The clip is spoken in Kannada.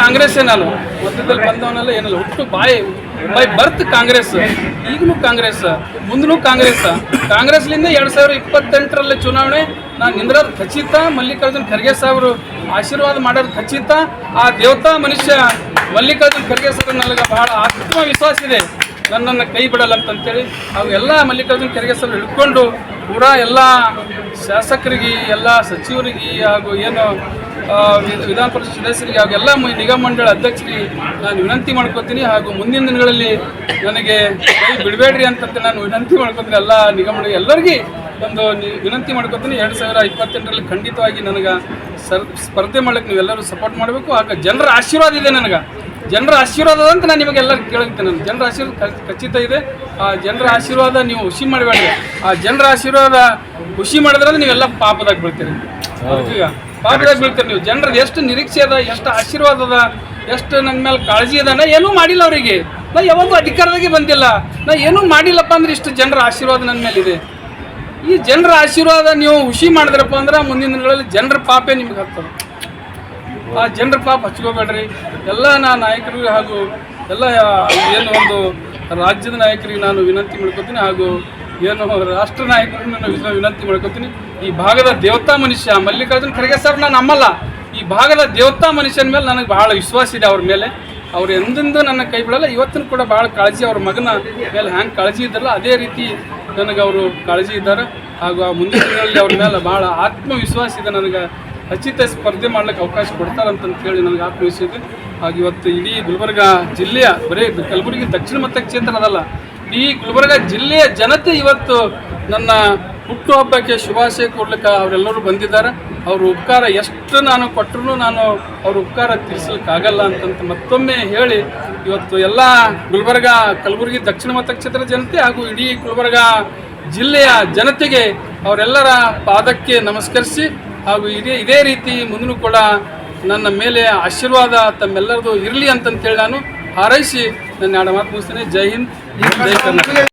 ಕಾಂಗ್ರೆಸ್ಸೇ ಏನಲ್ಲ, ಮಧ್ಯದಲ್ಲಿ ಬಂದವನಲ್ಲ ಏನಲ್ಲ, ಹುಟ್ಟು ಬಾಯಿ ಬೈ ಬರ್ತ್ ಕಾಂಗ್ರೆಸ್, ಈಗಲೂ ಕಾಂಗ್ರೆಸ್ ಮುಂದೂ ಕಾಂಗ್ರೆಸ್. ಕಾಂಗ್ರೆಸ್ಲಿಂದ ಎರಡು ಸಾವಿರ ಇಪ್ಪತ್ತೆಂಟರಲ್ಲಿ ಚುನಾವಣೆ, ನಾನು ನಿಂದ್ರದ ಖಚಿತ, ಮಲ್ಲಿಕಾರ್ಜುನ್ ಖರ್ಗೆ ಸಾಹೇಬರು ಆಶೀರ್ವಾದ ಮಾಡೋದು ಖಚಿತ. ಆ ದೇವತಾ ಮನುಷ್ಯ ಮಲ್ಲಿಕಾರ್ಜುನ್ ಖರ್ಗೆ ಸಾಹೇಬರು ನನಗೆ ಬಹಳ ಆತ್ಮವಿಶ್ವಾಸ ಇದೆ. ನನ್ನನ್ನು ಕೈ ಬಿಡಲ್ಲ ಅಂತಂತೇಳಿ ಅವು ಎಲ್ಲ ಮಲ್ಲಿಕಾರ್ಜುನ್ ಖರ್ಗೆ ಸಾಹೇಬರು ಹಿಡ್ಕೊಂಡು ಪೂರಾ ಎಲ್ಲ ಶಾಸಕರಿಗೆ, ಎಲ್ಲ ಸಚಿವರಿಗೆ ಹಾಗೂ ಏನು ವಿಧಾನ ಪರಿಷತ್ ಸದಸ್ಯರಿಗೆ ಹಾಗೂ ಎಲ್ಲ ಮ- ನಿಗಮ ಮಂಡಳ ಅಧ್ಯಕ್ಷರಿಗೆ ನಾನು ವಿನಂತಿ ಮಾಡ್ಕೊತೀನಿ ಹಾಗೂ ಮುಂದಿನ ದಿನಗಳಲ್ಲಿ ನನಗೆ ಬಿಡಬೇಡ್ರಿ ಅಂತಂತ ನಾನು ವಿನಂತಿ ಮಾಡ್ಕೊತೀನಿ ಎಲ್ಲ ನಿಗಮ ಎಲ್ಲರಿಗೆ ಒಂದು ವಿನಂತಿ ಮಾಡ್ಕೊತೀನಿ. ಎರಡು ಸಾವಿರ ಇಪ್ಪತ್ತೆಂಟರಲ್ಲಿ ಖಂಡಿತವಾಗಿ ನನಗೆ ಸರ್ ಸ್ಪರ್ಧೆ ಮಾಡಕ್ಕೆ ನೀವೆಲ್ಲರೂ ಸಪೋರ್ಟ್ ಮಾಡಬೇಕು ಹಾಗೂ ಜನರ ಆಶೀರ್ವಾದ ಇದೆ ನನಗೆ. ಜನರ ಆಶೀರ್ವಾದ ಅಂತ ನಾನು ನಿಮಗೆಲ್ಲರೂ ಕೇಳ್ತೇನೆ ನಾನು. ಜನರ ಆಶೀರ್ವಾದ ಖಚಿತ ಇದೆ. ಆ ಜನರ ಆಶೀರ್ವಾದ ನೀವು ಖುಷಿ ಮಾಡಬೇಡ್ರಿ. ಆ ಜನರ ಆಶೀರ್ವಾದ ಖುಷಿ ಮಾಡಿದ್ರೆ ನೀವೆಲ್ಲ ಪಾಪದಾಗ ಬೀಳ್ತೀರಿ. ಈಗ ಪಾಪದಾಗ ಬೀಳ್ತೀರಿ ನೀವು. ಜನರದ್ದು ಎಷ್ಟು ನಿರೀಕ್ಷೆ ಅದ, ಎಷ್ಟು ಆಶೀರ್ವಾದ ಅದ, ಎಷ್ಟು ನನ್ನ ಮೇಲೆ ಕಾಳಜಿ ಅದ. ನಾ ಏನೂ ಮಾಡಿಲ್ಲ ಅವರಿಗೆ. ನಾ ಯಾವಾಗೂ ಅಧಿಕಾರದಾಗೆ ಬಂದಿಲ್ಲ. ನಾ ಏನೂ ಮಾಡಿಲ್ಲಪ್ಪ ಅಂದ್ರೆ ಇಷ್ಟು ಜನರ ಆಶೀರ್ವಾದ ನನ್ನ ಮೇಲಿದೆ. ಈ ಜನರ ಆಶೀರ್ವಾದ ನೀವು ಹುಷಿ ಮಾಡಿದ್ರಪ್ಪ ಅಂದ್ರೆ ಮುಂದಿನ ದಿನಗಳಲ್ಲಿ ಜನರ ಪಾಪೇ ನಿಮ್ಗೆ ಹತ್ತದ ಆ ಜನರ ಪಾಪ ಹಚ್ಕೋಬೇಡ್ರಿ. ಎಲ್ಲ ನಾ ನಾಯಕರು ಹಾಗೂ ಎಲ್ಲ ಏನು ಒಂದು ರಾಜ್ಯದ ನಾಯಕರಿಗೆ ನಾನು ವಿನಂತಿ ಮಾಡ್ಕೋತೀನಿ. ಹಾಗೂ ಏನು ರಾಷ್ಟ್ರ ನಾಯಕರನ್ನು ನಾನು ವಿನಂತಿ ಮಾಡ್ಕೊತೀನಿ. ಈ ಭಾಗದ ದೇವತಾ ಮನುಷ್ಯ, ಮಲ್ಲಿಕಾರ್ಜುನ್ ಖರ್ಗೆ ಸರ್ ನಾನು ನಮ್ಮಲ್ಲ. ಈ ಭಾಗದ ದೇವತಾ ಮನುಷ್ಯನ ಮೇಲೆ ನನಗೆ ಬಹಳ ವಿಶ್ವಾಸ ಇದೆ ಅವ್ರ ಮೇಲೆ. ಅವ್ರು ಎಂದೆಂದೂ ನನ್ನ ಕೈ ಬಿಡಲ್ಲ, ಇವತ್ತಿನ ಕೂಡ ಭಾಳ ಕಾಳಜಿ ಅವ್ರ ಮಗನ ಮೇಲೆ ಹ್ಯಾಂಗೆ ಕಾಳಜಿ ಇದ್ದಲ್ಲ ಅದೇ ರೀತಿ ನನಗೆ ಅವರು ಕಾಳಜಿ ಇದ್ದಾರೆ. ಹಾಗೂ ಆ ಮುಂದಿನ ದಿನಗಳಲ್ಲಿ ಅವ್ರ ಮೇಲೆ ಭಾಳ ಆತ್ಮವಿಶ್ವಾಸ ಇದೆ ನನಗೆ. ಖಚಿತ ಸ್ಪರ್ಧೆ ಮಾಡ್ಲಿಕ್ಕೆ ಅವಕಾಶ ಕೊಡ್ತಾರಂತಂತ ಹೇಳಿ ನನಗೆ ಆತ್ಮವಿಶ್ವಾಸ ಇದೆ. ಹಾಗೂ ಇವತ್ತು ಇಡೀ ಗುಲ್ಬರ್ಗ ಜಿಲ್ಲೆಯ ಬರೀ ಕಲಬುರಗಿ ದಕ್ಷಿಣ ಮತಕ್ಷೇತ್ರ ಅದಲ್ಲ. ಈ ಗುಲ್ಬರ್ಗ ಜಿಲ್ಲೆಯ ಜನತೆ ಇವತ್ತು ನನ್ನ ಹುಟ್ಟುಹಬ್ಬಕ್ಕೆ ಶುಭಾಶಯ ಕೊಡ್ಲಿಕ್ಕೆ ಅವರೆಲ್ಲರೂ ಬಂದಿದ್ದಾರೆ. ಅವ್ರ ಉಪಕಾರ ಎಷ್ಟು ನಾನು ಕೊಟ್ಟರು ನಾನು ಅವ್ರ ಉಪಕಾರ ತಿಳಿಸ್ಲಿಕ್ಕಾಗಲ್ಲ ಅಂತಂತ ಮತ್ತೊಮ್ಮೆ ಹೇಳಿ ಇವತ್ತು ಎಲ್ಲ ಗುಲ್ಬರ್ಗ ಕಲಬುರಗಿ ದಕ್ಷಿಣ ಮತಕ್ಷೇತ್ರ ಜನತೆ ಹಾಗೂ ಇಡೀ ಗುಲ್ಬರ್ಗ ಜಿಲ್ಲೆಯ ಜನತೆಗೆ ಅವರೆಲ್ಲರ ಪಾದಕ್ಕೆ ನಮಸ್ಕರಿಸಿ ಹಾಗೂ ಇದೇ ಇದೇ ರೀತಿ ಮುಂದಿನ ಕೂಡ ನನ್ನ ಮೇಲೆ ಆಶೀರ್ವಾದ ತಮ್ಮೆಲ್ಲರದು ಇರಲಿ ಅಂತಂತೇಳಿ ನಾನು ಹಾರೈಸಿ ನನ್ನ ಎರಡು ಮಾತು ಮುಗಿಸ್ತೇನೆ. ಜೈ ಹಿಂದ್. ಜೈ ಕರ್ನಾಟಕ